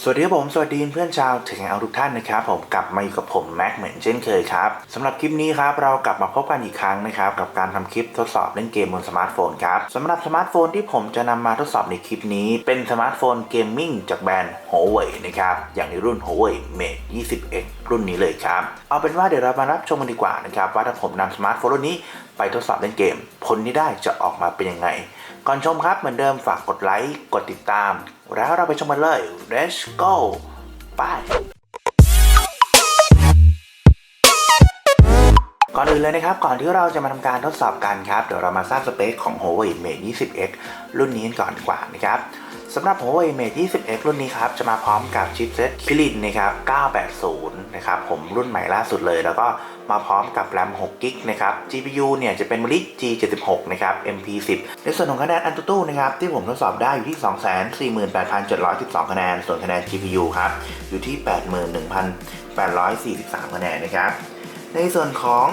สวัสดีครับผม สวัสดีเพื่อนชาวถึงเอาทุกท่านนะครับผมกลับมาอยู่กับผมแม็กเหมือนเช่นเคยครับสำหรับคลิปนี้ครับเรากลับมาพบกันอีกครั้งนะครับกับการทำคลิปทดสอบเล่นเกมบนสมาร์ทโฟนครับสำหรับสมาร์ทโฟนที่ผมจะนำมาทดสอบในคลิปนี้ เป็นสมาร์ทโฟนเกมมิ่งจากแบรนด์ Huawei นะครับอย่างในรุ่น Huawei Mate 20X รุ่นนี้เลยครับเอาเป็นว่าเดี๋ยวเรามารับชมกันดีกว่านะครับว่าถ้าผมนำสมาร์ทโฟนรุ่นนี้ไปทดสอบเล่นเกม ผลที่ได้จะออกมาเป็นยังไง ก่อนชมครับเหมือนเดิมฝากกดไลค์ กดติดตาม แล้วเราไปชมกันเลย let's go ไป ก่อนอื่นเลยนะครับ ก่อนที่เราจะมาทำการทดสอบกันครับ เดี๋ยวเรามาทราบสเปคของ Huawei Mate 20X รุ่นนี้ก่อนกว่านะครับสำหรับ Huawei Mate 20X รุ่นนี้ครับ จะมาพร้อมกับชิปเซ็ต Kirin นะครับ 980 นะครับ ผมรุ่นใหม่ล่าสุดเลย แล้วก็มาพร้อมกับ RAM 6 g b นะครับ GPU เนี่ยจะเป็น Mali G76 นะครับ MP10 ในส่วนของคะแนน AnTuTu นะครับ ที่ผมทดสอบได้อยู่ที่ 248,712 คะแนน ส่วนคะแนน GPU ครับ อยู่ที่ 81,843 คะแนนนะครับ ในส่วนของ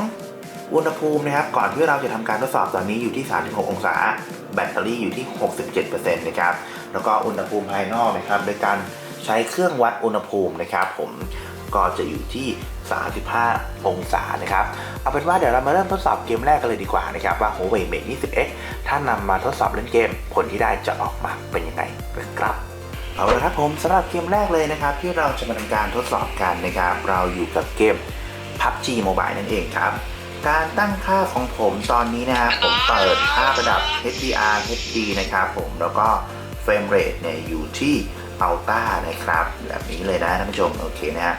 อุณหภูมินะครับ ก่อนที่เราจะทำการทดสอบตอนนี้อยู่ที่ 36 องศา แบตเตอรี่อยู่ที่ 67%นะครับ แล้วก็อุณหภูมิภายนอกนะครับ โดยการใช้เครื่องวัดอุณหภูมินะครับ ผมก็จะอยู่ที่ 35 องศานะครับ เอาเป็นว่าเดี๋ยวเรามาเริ่มทดสอบเกมแรกกันเลยดีกว่านะครับ ว่า Huawei Mate 20X ถ้านำมาทดสอบเล่นเกม ผลที่ได้จะออกมาเป็นยังไงนะครับเอาละครับผมสำหรับเกมแรกเลยนะครับ ที่เราจะมาทำการทดสอบกันนะครับ เราอยู่กับเกม PUBG Mobile นั่นเองครับ การตั้งค่าของผมตอนนี้นะครับผมเปิดค่าระดับ HDR HD นะครับผมแล้วก็เฟรมเรทเนี่ยอยู่ที่ Ultra นะครับ แบบนี้เลยนะท่านผู้ชมโอเคนะฮะ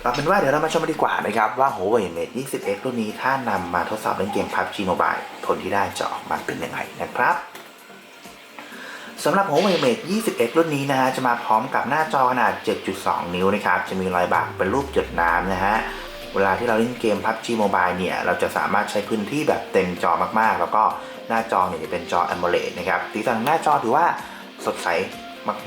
เอาเป็นว่าเดี๋ยวเรามาชมกันดีกว่านะครับ ว่า Huawei Mate 20X รุ่นนี้ถ้านำมาทดสอบเล่นเกม PUBG Mobile ผลที่ได้จะออกมาเป็นยังไงนะครับสำหรับ Huawei Mate 20X รุ่นนี้นะฮะจะมาพร้อมกับหน้าจอขนาด 7.2 นิ้วนะครับ จะมีรอยบักเป็นรูปหยดน้ำนะฮะ เวลาที่เราเล่นเกม PUBG Mobile เนี่ย เราจะสามารถใช้พื้นที่แบบเต็มจอมากๆ แล้วก็หน้าจอเนี่ยจะเป็นจอ AMOLED นะครับสีสันหน้าจอถือว่าสดใส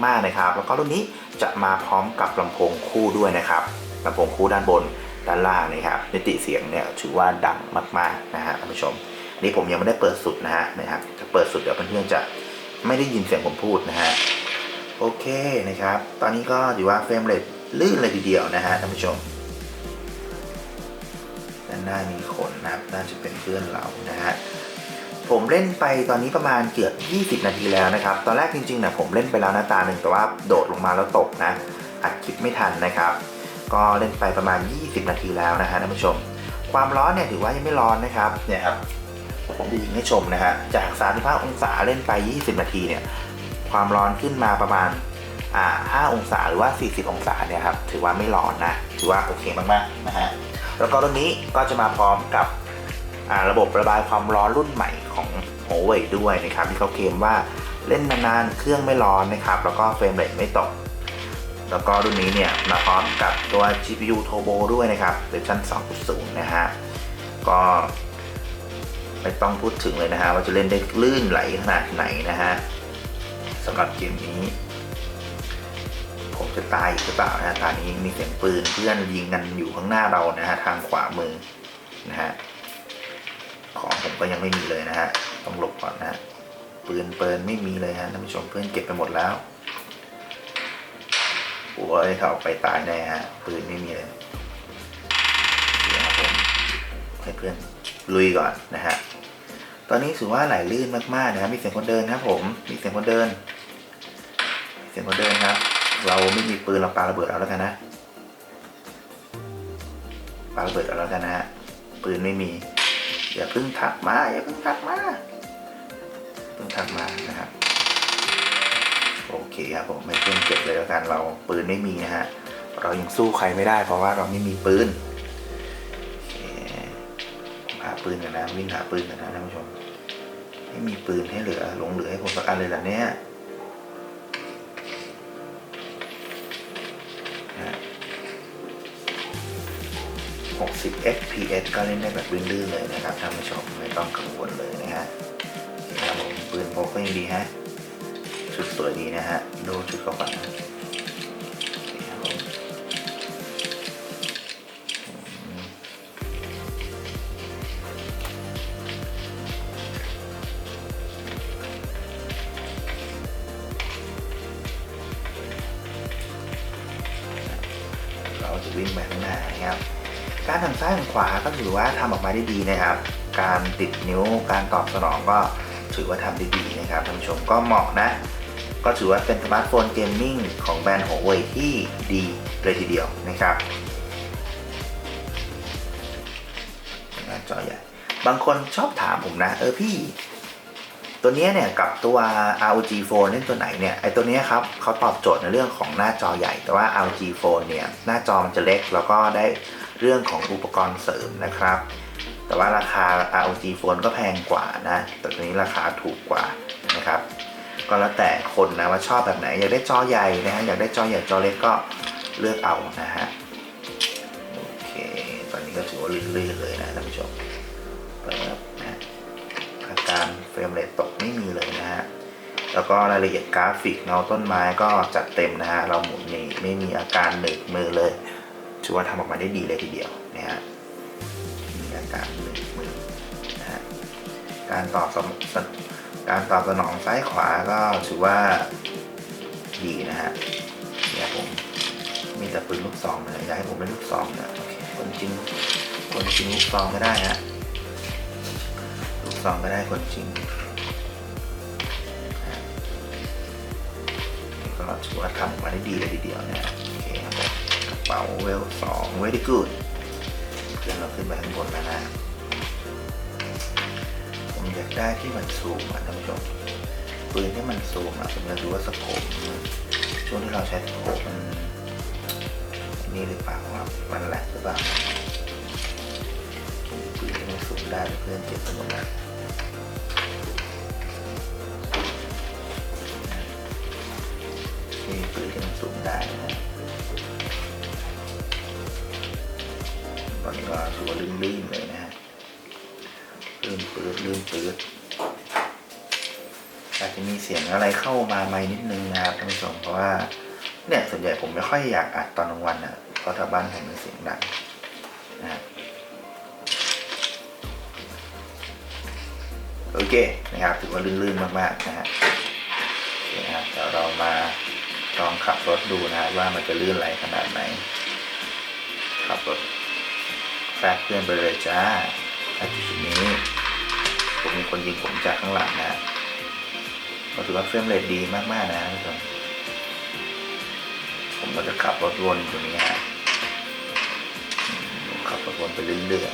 มากๆนะครับ แล้วก็รุ่นนี้จะมาพร้อมกับลำโพงคู่ด้วยนะครับลำโพงคู่ด้านบนด้านล่างนะครับนิติเสียงเนี่ยถือว่าดังมากๆนะฮะท่านผู้ชมนี่ผมยังไม่ได้เปิดสุดนะฮะนะครับถ้าเปิดสุดเดี๋ยวเพื่อนๆจะไม่ได้ยินเสียงผมพูดนะฮะโอเคนะครับ ตอนนี้ก็ถือว่าเฟรมเรทลื่นเลยทีเดียวนะฮะท่านผู้ชม ด้านหน้ามีขนนะครับน่าจะเป็นเพื่อนเรานะฮะผมเล่นไปตอนนี้ประมาณเกือบ 20 นาทีแล้วนะครับ ตอนแรกจริงๆนะผมเล่นไปแล้วหนะตาหนึ่งแต่ว่าโดดลงมาแล้วตกนะ อัดคลิปไม่ทันนะครับ ก็เล่นไปประมาณ 20 นาทีแล้วนะฮะท่านผู้ชม ความร้อนเนี่ยถือว่ายังไม่ร้อนนะครับ เนี่ยครับ ผมจะยิงให้ชมนะฮะ จาก 35 องศาเล่นไป 20 นาทีเนี่ย ความร้อนขึ้นมาประมาณ อ่า 5 องศาหรือว่า 40 องศาเนี่ยครับ ถือว่าไม่ร้อนนะ ถือว่าโอเคมากๆนะฮะ แล้วก็รุ่นนี้ก็จะมาพร้อมกับระบบระบายความร้อนรุ่นใหม่ของ Huawei ด้วยนะครับที่เขาเคลมว่าเล่นนานๆเครื่องไม่ร้อนนะครับ แล้วก็เฟรมเรทไม่ตก แล้วก็รุ่นนี้เนี่ยมาพร้อมกับตัว GPU Turbo ด้วยนะครับเวอร์ชัน2.0 นะฮะก็ไม่ต้องพูดถึงเลยนะฮะว่าจะเล่นได้ลื่นไหลขนาดไหนนะฮะสำหรับเกมนี้ จะตายอีกหรือเปล่านะตอนนี้มีเสียงปืนเพื่อนยิงกันอยู่ข้างหน้าเรานะฮะทางขวามือนะฮะของผมก็ยังไม่มีเลยนะฮะต้องหลบก่อนนะฮะปืนเปินไม่มีเลยฮะท่านผู้ชมเพื่อนเก็บไปหมดแล้วโอ้ยเขาเอาไปตายแน่ฮะปืนไม่มีเลยเดี๋ยวผมให้เพื่อนลุยก่อนนะฮะตอนนี้ถือว่าไหลลื่นมากๆนะครับมีเสียงคนเดินครับผมมีเสียงคนเดินมีเสียงคนเดินครับ เราไม่มีปืนเราปาระเบิดเอาแล้วกันนะปาระเบิดเอาแล้วกันนะฮะปืนไม่มีอย่าเพิ่งทักมาอย่าเพิ่งทักมาเพิ่งทักมานะครับโอเคครับผมไม่เพิ่งเก็บเลยแล้วกันเราปืนไม่มีนะฮะเรายังสู้ใครไม่ได้เพราะว่าเราไม่มีปืนหาปืนกันนะวิ่งหาปืนกันนะท่านผู้ชมไม่มีปืนให้เหลือหลงเหลือให้ผมสักอันเลยเหรอเนี่ย 60 fps ก็เล่นได้แบบลื่นๆเลยนะครับท่านผู้ชมไม่ต้องกังวลเลยนะฮะนี่ครับผมปืนพกก็ยังดีฮะชุดสวยดีนะฮะดูชุดเขาก่อนนะเรับผมอืมก็จะวิ่งไปข้างหน้านะครับ การทางซ้ายทางขวาก็ถือว่าทำออกมาได้ดีนะครับ การติดนิ้วการตอบสนองก็ถือว่าทำได้ดีนะครับท่านผู้ชมก็เหมาะนะ ก็ถือว่าเป็นสมาร์ทโฟนเกมมิ่งของแบรนด์หัวเว่ยที่ดีเลยทีเดียวนะครับหน้าจอใหญ่บางคนชอบถามผมนะ เออพี่ ตัวเนี้ยเนี่ยกับตัว ROG Phone นี่นตัวไหนเนี่ยไอตัวเนี้ยครับเขาตอบโจทย์ในเรื่องของหน้าจอใหญ่ แต่ว่า ROG Phone เนี่ยหน้าจอมันจะเล็กแล้วก็ได้ เรื่องของอุปกรณ์เสริมนะครับ แต่ว่าราคา ROG Phone ก็แพงกว่านะ แต่ตัวนี้ราคาถูกกว่านะครับ ก็แล้วแต่คนนะว่าชอบแบบไหน อยากได้จอใหญ่นะฮะ อยากได้จอใหญ่จอเล็กก็เลือกเอานะฮะ โอเค ตอนนี้ก็ถือว่าลื่นๆเลยนะท่านผู้ชมเปิดนะฮะอาการเฟรมเรทตกไม่มีเลยนะฮะแล้วก็รายละเอียดกราฟิกเงาต้นไม้ก็จัดเต็มนะฮะ เราหมุนนี่ไม่มีอาการหนึบมือเลย ถือว่าทำออกมาได้ดีเลยทีเดียวนะฮะมีอาการหนึบมือนะฮะการตอบสนการตอบสนองซ้ายขวาก็ถือว่าดีนะฮะเนี่ยผมมีแต่ปืนลูกซองนะอยากให้ผมเป็นลูกซองนะโอเคคนจริงคนจริงลูกซองก็ได้ฮะลูกซองก็ได้คนจริงนะฮะก็ถือว่าทำออกมาได้ดีเลยทีเดียวนะ เป๋าเวลสอง very good เพื่อนเราขึ้นไปข้างบนแล้วนะ ผมอยากได้ที่มันซูมอะท่านผู้ชมปืนที่มันซูมอะผมอยากดูว่าสโคปช่วงที่เราใช้สโคปมันนี่หรือเปล่าครับมันแหลกหรือเปล่าปืนที่มันซูมได้เพื่อนเจ็บไปหมดแล้วนี่ปืนที่มันซูมได้นะ ตอนนี้ก็ถือว่าลื่นๆเลยนะฮะลืมปืดลืมปืดอาจจะมีเสียงอะไรเข้ามาไม่นิดนึงนะครับท่านผู้ชมเพราะว่าเนี่ยส่วนใหญ่ผมไม่ค่อยอยากอัดตอนกลางวันอนะเพราะถ้าบ้านผมมีเสียงดังนะโอเคนะครับถือว่าลื่นๆมากๆนะฮะเคนะครับเดี๋ยวเรามาลองขับรถดูนะว่ามันจะลื่นไหลขนาดไหนขับรถ แฟกเพื่อนไปเลยจ้าณจุดนี้ผมมีคนยิงผมจากข้างหลังนะก็ถือว่าเฟรมเรทดีมากๆนะทุกคนผมก็จะขับรถวนตรงนี้ฮะขับรถวนไปเรื่อยๆ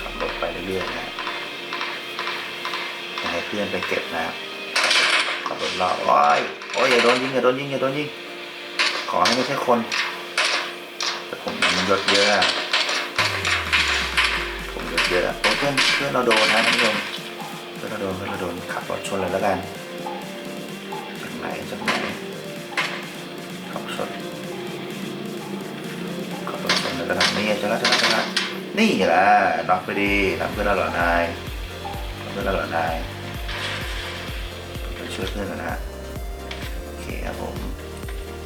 ขับรถไปเรื่อยๆนะให้เพื่อนไปเก็บนะขับรถรอบโอ้ยโอ้ยอย่าโดนยิงอย่าโดนยิงอย่าโดนยิงขอให้ไม่ใช่คน แต่ผมมันยศเยอะผมยอะเยอะโอ้เพื่อนเพื่อนเราโดนนะท่านผู้ชมเพื่อนเราโดนเพื่อนเราโดนขับรถชนเลยแล้วกันจากไหนจากไหนขับชนขับรถชนเลยแล้วกันนี่จะละจะละจะละนี่แหละน็อกไปดีทำเพื่อนเราเหรอนายทำเพื่อนเราเหรอนายช่วยเพื่อนนะฮะโอเคครับผม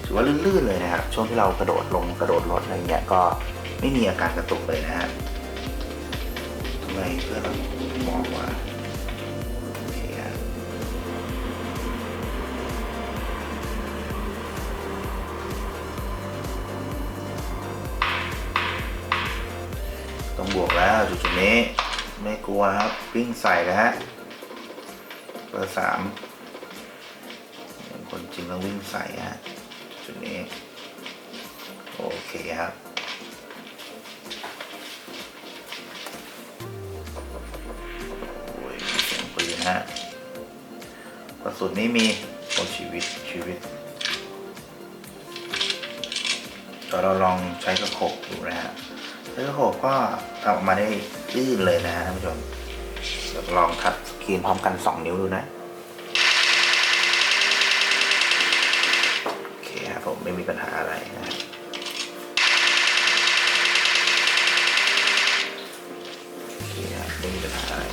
ถือว่าลื่นๆเลยนะครับ ช่วงที่เรากระโดดลงกระโดดรถอะไรเงี้ยก็ไม่มีอาการกระตุกเลยนะฮะทำไมเพื่อนเรามองว่าโอเคครับต้องบวกแล้วจุดจุดนี้ไม่กลัวครับวิ่งใส่นะฮะเบอร์สามคนจริงต้องวิ่งใส่ฮะ จุดนี้ โอเคครับ โอ้ยเสียงปืนฮะกระสุนไม่มีโอชีวิตชีวิตเดี๋ยวเราลองใช้กระโขกดูนะฮะใช้กระโขกก็ทำออกมาได้ลื่นเลยนะฮะท่านผู้ชมลองทัดสกรีนพร้อมกัน 2 นิ้วดูนะ โอเคครับผ มีปัญหาอะไรนะเครับไม่มีปัญหาอะไร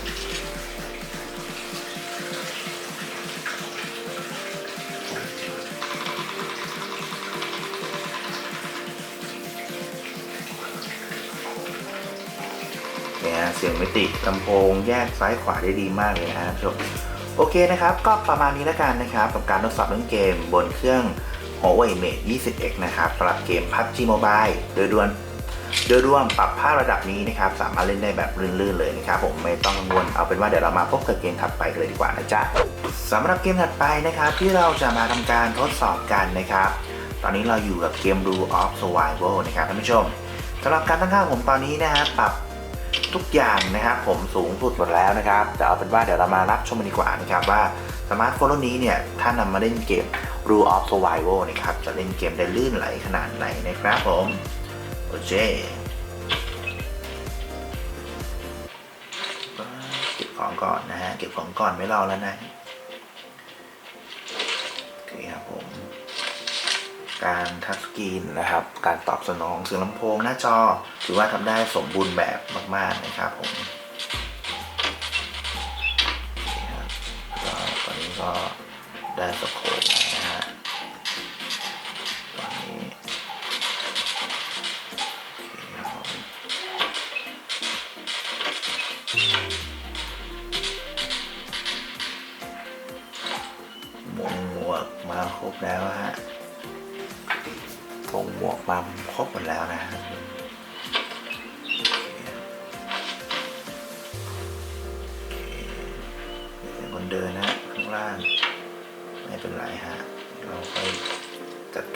เนี่ยเสียงไม่ติดลำโพงแยกซ้ายขวาได้ดีมากเลยนะฮะท่านผู้ชมโอเคนะครับ ก็ประมาณนี้แล้วกันนะครับ กับการทดสอบเล่นเกมบนเครื่อง Huawei Mate 20X นะครับสำหรับเกม PUBG Mobile โดยรวมโดยรวมปรับภาพระดับนี้นะครับ สามารถเล่นได้แบบลื่นๆเลยนะครับ ผมไม่ต้องกังวลเอาเป็นว่าเดี๋ยวเรามาพบกับเกมถัดไปเลยดีกว่านะจ๊ะสำหรับเกมถัดไปนะครับ ที่เราจะมาทำการทดสอบกันนะครับ ตอนนี้เราอยู่กับเกม Rule of Survival นะครับท่านผู้ชมสำหรับการตั้งค่าผมตอนนี้นะฮะปรับ ทุกอย่างนะครับ ผมสูงสุดหมดแล้วนะครับ แต่เอาเป็นว่าเดี๋ยวเรามารับชมกันดีกว่านะครับว่าสมาร์ทโฟนรุ่นนี้เนี่ย ถ้านำมาเล่นเกม Rule of Survival นะครับ จะเล่นเกมได้ลื่นไหลขนาดไหนนะครับผม โอเคเก็บของก่อนนะฮะ เก็บของก่อนไม่รอแล้วนะโอเคครับผม การทัชสกรีนนะครับ การตอบสนองเสียงลำโพงหน้าจอ ถือว่าทำได้สมบูรณ์แบบมาก ๆ นะครับผมนี่ครับก็ตอนนี้ก็ได้สโคป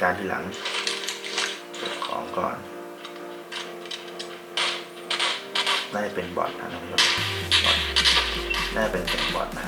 การทีหลังเก็บของก่อนน่าจะเป็นบอทนะท่านผู้ชมบอทน่าจะเป็นเสียงบอทนะ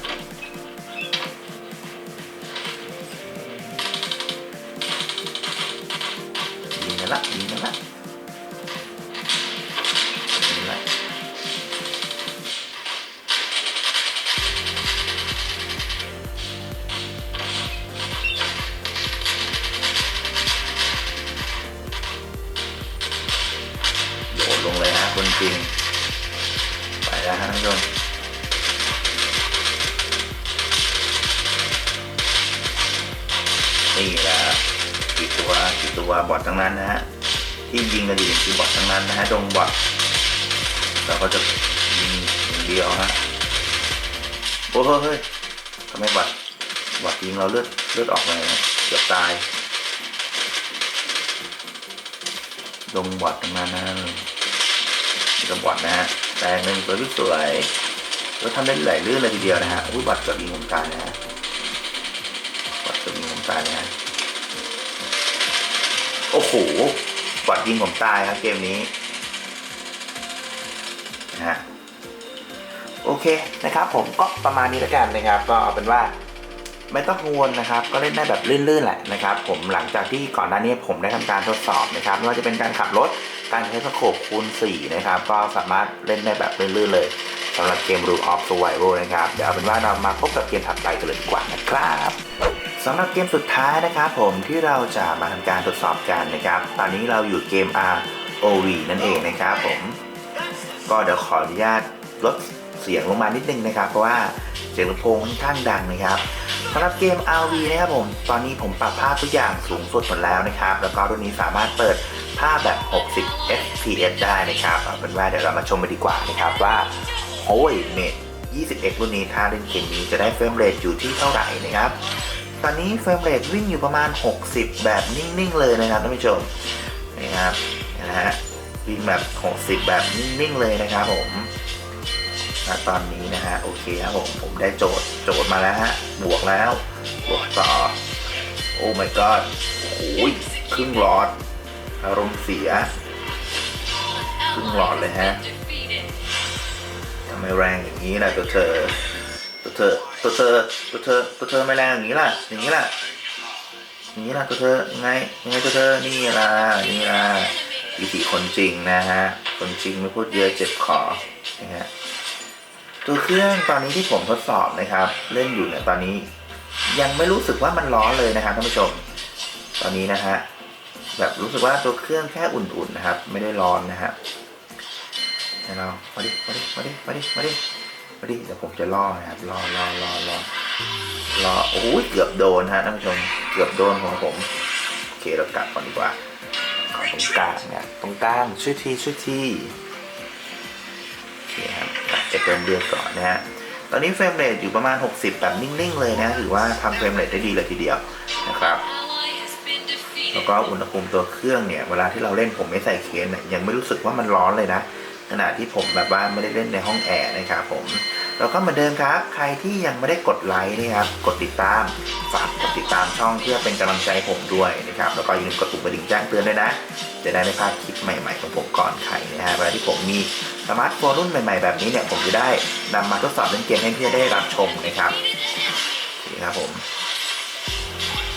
ตัวบอททั้งนั้นนะฮะที่ยิงกันอยู่คือบอททั้งนั้นนะฮะดงบอทเราก็จะยิงอย่างเดียวฮะโอ้เฮ้ยทำไมบอทบอทยิงเราเลือดเลือดออกเลยนะเกือบตายดงบอททั้งนั้นนะนี่ก็บอทนะฮะแต่หนึ่งตัวที่สวยแล้วทำได้หลายเรื่องเลยทีเดียวนะฮะอุ้ยบอทเกือบยิงผมตายนะฮะบอทเกือบยิงผมตายนะฮะ อ้โหบอดยิงผมตายครับเกมนี้นะฮะโอเคนะครับผมก็ประมาณนี้แล้วกันนะครับ ก็เอาเป็นว่าไม่ต้องกังวลนะครับ ก็เล่นได้แบบลื่นๆแหละนะครับ ผมหลังจากที่ก่อนหน้านี้ผมได้ทำการทดสอบนะครับไม่ว่าจะเป็นการขับรถการใช้สโคปคูณ4นะครับ ก็สามารถเล่นได้แบบลื่นๆเลยสำหรับเกม Rule of Survival นะครับ เดี๋ยวเอาเป็นว่าเรามาพบกับเกมถัดไปกันเลยดีกว่านะครับ สำหรับเกมสุดท้ายนะครับผมที่เราจะมาทำการทดสอบกันนะครับ ตอนนี้เราอยู่เกม ROV นั่นเองนะครับผม ก็เดี๋ยวขออนุญาตลดเสียงลงมานิดนึงนะครับ เพราะว่าเสียงลำโพงค่อนข้างดังนะครับสำหรับเกม ROV นะครับผม ตอนนี้ผมปรับภาพทุกอย่างสูงสุดหมดแล้วนะครับ แล้วก็รุ่นนี้สามารถเปิดภาพแบบ 60 fps ได้นะครับเอาเป็นว่าเดี๋ยวเรามาชมกันดีกว่านะครับว่า Huawei Mate 20x รุ่นนี้ถ้าเล่นเกมนี้จะได้เฟรมเรทอยู่ที่เท่าไหร่นะครับ ตอนนี้เฟรมเรทวิ่งอยู่ประมาณ 60 แบบนิ่งๆเลยนะครับท่านผู้ชมนะครับนะฮะวิ่งแบบ 60 แบบนิ่งๆเลยนะครับผมตอนนี้นะฮะโอเคครับผมผมได้โจทย์โจทย์มาแล้วฮะบวกแล้วบวกต่อโอ้ my god โอ้โหครึ่งหลอด อารมณ์เสียครึ่งหลอดเลยฮะทำไมแรงอย่างนี้ล่ะตัวเธอ เธอตัวเธอตัวเธอตัวเธอไม่แรงอย่างนี้ล่ะ อย่างนี้ล่ะอย่างนี้ล่ะตัวเธอยังไงยังไงตัวเธอนี่ล่ะนี่ล่ะวิธีคนจริงนะฮะคนจริงไม่พูดเยอะเจ็บคอนะฮะตัวเครื่องตอนนี้ที่ผมทดสอบนะครับ เล่นอยู่เนี่ยตอนนี้ ยังไม่รู้สึกว่ามันร้อนเลยนะครับท่านผู้ชม ตอนนี้นะฮะแบบรู้สึกว่าตัวเครื่องแค่อุ่นๆนะครับ ไม่ได้ร้อนนะฮะให้เรามาดิมาดิมาดิมาดิมาดิ ดิเดี๋ยวผมจะล่อนะครับล่อล่อล่อล่อล่อโอ้ยเกือบโดนฮะท่านผู้ชมเกือบโดนของผมโอเคเรากลับก่อนดีกว่าขอตรงกลางเนี่ยตรงกลางช่วยทีช่วยทีโอเคครับกลับไปเติมเลือดก่อนนะฮะตอนนี้เฟรมเรทอยู่ประมาณ 60 แบบนิ่งๆเลยนะถือว่าทำเฟรมเรทได้ดีเลยทีเดียวนะครับแล้วก็อุณหภูมิตัวเครื่องเนี่ย เวลาที่เราเล่นผมไม่ใส่เคสเนี่ยยังไม่รู้สึกว่ามันร้อนเลยนะ ขณะที่ผมแบบว่าไม่ได้เล่นในห้องแอร์นะครับผมแล้วก็เหมือนเดิมครับ ใครที่ยังไม่ได้กดไลค์นะครับ กดติดตาม ฝากกดติดตามช่องเพื่อเป็นกำลังใจผมด้วยนะครับ แล้วก็อย่าลืมกดปุ่มกระดิ่งแจ้งเตือนด้วยนะ จะได้ไม่พลาดคลิปใหม่ๆของผมก่อนใครนะฮะเวลาที่ผมมีสมาร์ทโฟนรุ่นใหม่ๆ แบบนี้เนี่ย ผมจะได้นำมาทดสอบเล่นเกมให้เพื่อนได้รับชมนะครับนี่ครับผม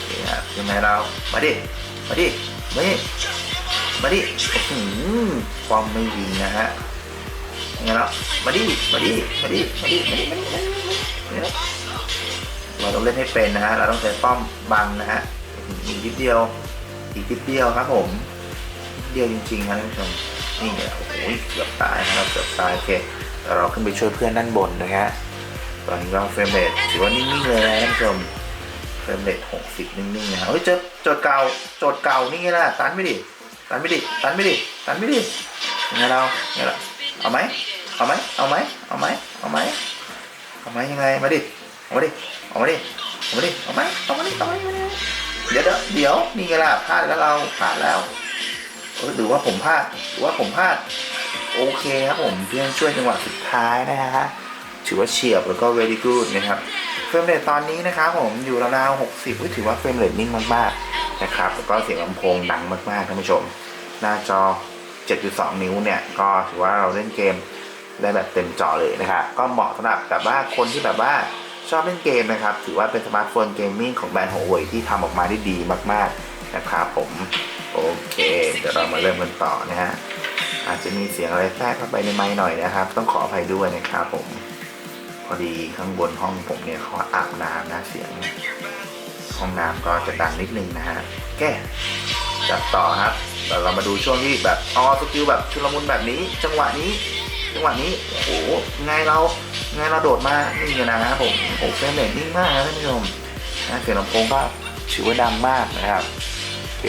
นี่ครับยังไงเรา มาดิ มาดิ มาดิ มาดิความไม่ยิงนะฮะยังไงแล้วมาดิมาดิมาดิมาดิมาดิมาดิมาดิมาดิเราต้องเล่นให้เป็นนะฮะเราต้องใช้ป้อมบังนะฮะอีกนิดเดียวอีกนิดเดียวครับผมเดียวจริงๆครับท่านผู้ชมนี่เนี่ยโอ้โหเกือบตายนะครับเกือบตายโอเคเราขึ้นไปช่วยเพื่อนด้านบนนะฮะตอนนี้ก็เฟรมเรทถือว่านิ่งๆเลยนะท่านผู้ชมเฟรมเรท60นิ่งๆนะฮะเฮ้ยเจอโจทย์เก่าโจทย์เก่านี่ไงล่ะตันไม่ดิ ตันไม่ดิตันไม่ดิตันไม่ดิยังไงเราไงล่ะเอาไหมเอาไหมเอาไหมเอาไหมเอาไหมเอาไหมยังไงมาดิเอามาดิเอามาดิเอามาดิเอาไหมเอามาดิเอามาดิเดี๋ยวเดี๋ยวเดี๋ยวนี่ไงล่ะพลาดแล้วเราพลาดแล้วหรือว่าผมพลาดหรือว่าผมพลาดโอเคครับผมเพื่อนช่วยจังหวะสุดท้ายนะฮะถือว่าเฉียบแล้วก็ very good นะครับ เฟรมเรทตอนนี้นะครับผมอยู่ราวๆ60ถือว่าเฟรมเรทนิ่งมากๆนะครับแล้วก็เสียงลำโพงดังมากๆท่านผู้ชม หน้าจอ 7.2 นิ้วเนี่ย ก็ถือว่าเราเล่นเกมได้แบบเต็มจอเลยนะครับก็เหมาะสำหรับแบบว่าคนที่แบบว่าชอบเล่นเกมนะครับ ถือว่าเป็นสมาร์ทโฟนเกมมิ่งของแบรนด์ Huawei ที่ทำออกมาได้ดีมากๆนะครับผมโอเค เดี๋ยวเรามาเริ่มกันต่อนะฮะอาจจะมีเสียงอะไรแทรกเข้าไปในไมค์หน่อยนะครับ ต้องขออภัยด้วยนะครับผม อดีข้างบนห้องผมเนี่ยเขาอาบน้ำนะเสียง ห้องน้ำก็จะดังนิดนึงนะฮะแก้จัดต่อครับแต่เรามาดูช่วงที่แบบอ๋อสกิลแบบชุลมุนแบบนี้ จังหวะนี้ จังหวะนี้โอ้โหไงเราไงเราโดดมานี่ไงนะครับผมโอ้โหเฟรมเรทนิ่งมากนะท่านผู้ชมนะเสียงลำโพงก็ถือว่าดังมากนะครับโอเค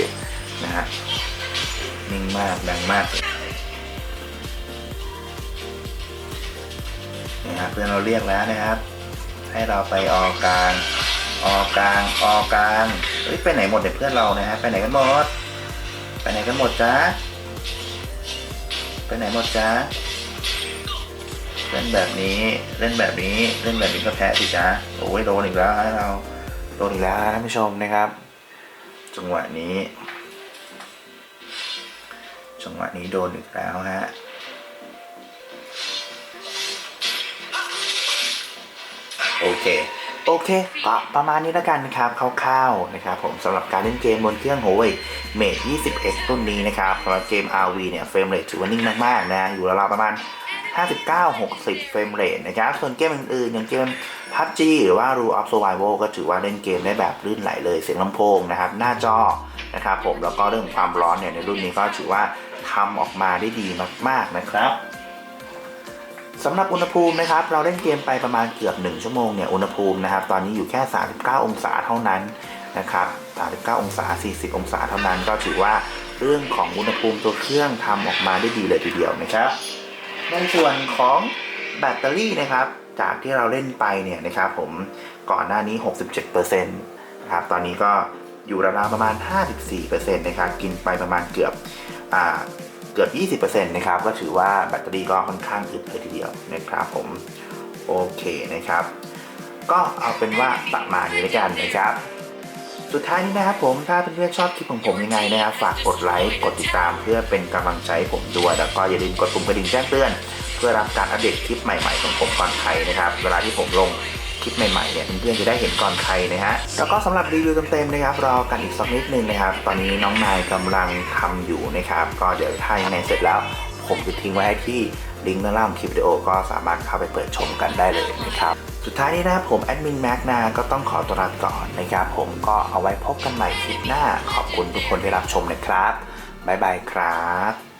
นะฮะนิ่งมากดังมาก เพื่อนเราเรียกแล้วนะครับ ให้เราไปออกกลางออกกลางออกกลางเฮ้ยไปไหนหมดเนี่ยเพื่อนเรานะฮะไปไหนกันหมด ไปไหนกันหมดจ้าไปไหนหมดจ้าเล่นแบบนี้เล่นแบบนี้เล่นแบบนี้ก็แพ้สิจ้าโอ้ยโดนอีกแล้วให้เราโดนอีกแล้วท่านผู้ชมนะครับ จังหวะนี้จังหวะนี้โดนอีกแล้วฮะ โอเค โอเคก็ประมาณนี้แล้วกันนะครับคร่าวๆนะครับผมสำหรับการเล่นเกมบนเครื่อง Huawei Mate 20X รุ่นนี้นะครับสำหรับเกม RV เนี่ยเฟรมเรทถือว่านิ่งมากๆนะอยู่ราวๆประมาณ 59-60 เฟรมเรทนะครับส่วนเกมอื่นๆอย่างเกม PUBG หรือว่า Rule of Survival ก็ถือว่าเล่นเกมได้แบบลื่นไหลเลยเสียงลำโพงนะครับหน้าจอนะครับผมแล้วก็เรื่องความร้อนเนี่ยในรุ่นนี้ก็ถือว่าทำออกมาได้ดีมากๆนะครับ สำหรับอุณหภูมินะครับเราเล่นเกมไปประมาณเกือบ 1 ชั่วโมงเนี่ยอุณหภูมินะครับตอนนี้อยู่แค่ 39 องศาเท่านั้นนะครับ 39 องศา 40 องศาเท่านั้น ก็ถือว่าเรื่องของอุณหภูมิตัวเครื่องทำออกมาได้ดีเลยทีเดียวนะครับ ในส่วนของแบตเตอรี่นะครับ จากที่เราเล่นไปเนี่ยนะครับผมก่อนหน้านี้ 67%นะครับตอนนี้ก็อยู่ราวๆประมาณ 54%นะครับกินไปประมาณเกือบอ่า เกือบ 20%นะครับ ก็ถือว่าแบตเตอรี่ก็ค่อนข้างอึดเลยทีเดียวนะครับผม โอเคนะครับ ก็เอาเป็นว่าประมาณนี้แล้วกันนะครับสุดท้ายนี้นะครับผมถ้าเพื่อนๆชอบคลิปของผมยังไงนะครับฝากกดไลค์กดติดตามเพื่อเป็นกำลังใจให้ผมด้วยแล้วก็อย่าลืมกดปุ่มกระดิ่งแจ้งเตือน เพื่อรับการอัปเดตคลิปใหม่ๆของผมก่อนใครนะครับ เวลาที่ผมลง คลิปใหม่ๆเนี่ยเพื่อนๆจะได้เห็นก่อนใครนะฮะแล้วก็สำหรับรีวิวเต็มๆนะครับรอกันอีกสักนิดนึงนะครับตอนนี้น้องนายกำลังทำอยู่นะครับก็เดี๋ยวถ้ายังไงเสร็จแล้ว ผมจะทิ้งไว้ที่ลิงก์ด้านล่างคลิปวิดีโอก็สามารถเข้าไปเปิดชมกันได้เลยนะครับสุดท้ายนี้นะครับผมแอดมินแม็กนาก็ต้องขอตัวลาไปก่อนนะครับผมก็เอาไว้พบกันใหม่คลิปหน้า ขอบคุณทุกคนที่รับชมนะครับบ๊ายบายครับ